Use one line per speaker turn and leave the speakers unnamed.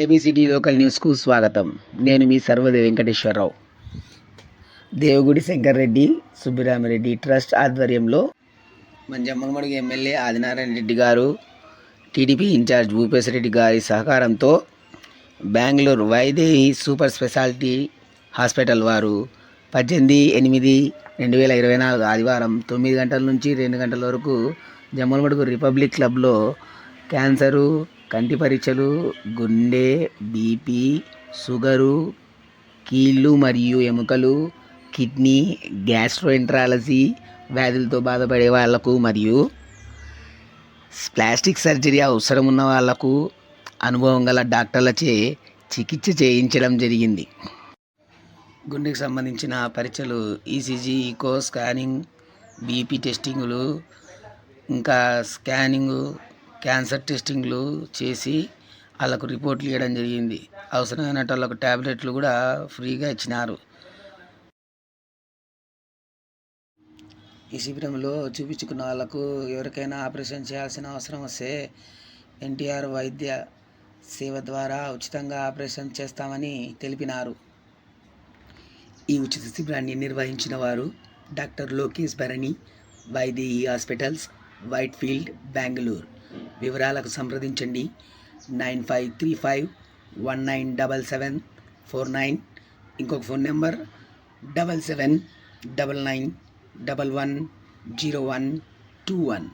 A B C D local న్యూస్కు స్వాగతం. నేను మీ సర్వదే వెంకటేశ్వరరావు. దేవగుడి శంకర్రెడ్డి సుబ్బిరామిరెడ్డి ట్రస్ట్ ఆధ్వర్యంలో మన జమ్మలమడుగు ఎమ్మెల్యే ఆదినారాయణ రెడ్డి గారు టీడీపీ ఇన్ఛార్జ్ భూపేశ్ రెడ్డి గారి సహకారంతో Bengaluru Vaidehi super speciality hospital వారు పద్దెనిమిది ఎనిమిది రెండు వేల ఇరవై నాలుగు ఆదివారం తొమ్మిది గంటల నుంచి రెండు గంటల వరకు జమ్మలమడుగు రిపబ్లిక్ క్లబ్లో క్యాన్సరు కంటి పరీక్షలు గుండె బీపీ షుగరు కీళ్ళు మరియు ఎముకలు కిడ్నీ గ్యాస్ట్రోఎంట్రాలజీ వ్యాధులతో బాధపడే వాళ్ళకు మరియు ప్లాస్టిక్ సర్జరీ అవసరం ఉన్న వాళ్ళకు అనుభవం గల డాక్టర్లచే చికిత్స చేయించడం జరిగింది. గుండెకి సంబంధించిన పరీక్షలు ఈసీజీ ఈకో స్కానింగ్ బీపీ టెస్టింగులు ఇంకా స్కానింగు క్యాన్సర్ టెస్టింగ్లు చేసి వాళ్ళకు రిపోర్ట్లు ఇవ్వడం జరిగింది. అవసరమైన వాళ్ళకు ట్యాబ్లెట్లు కూడా ఫ్రీగా ఇచ్చినారు. ఈ శిబిరంలో చూపించుకున్న వాళ్ళకు ఎవరికైనా ఆపరేషన్ చేయాల్సిన అవసరం వస్తే ఎన్టీఆర్ వైద్య సేవ ద్వారా ఉచితంగా ఆపరేషన్ చేస్తామని తెలిపినారు. ఈ ఉచిత శిబిరాన్ని నిర్వహించిన వారు doctor Lokesh Bharani Vaidehi hospitals Whitefield Bengaluru. వివరాలకు సంప్రదించండి. Nine five three five one nine double seven four nine ఇంకొక phone number double seven double nine double one zero one two one.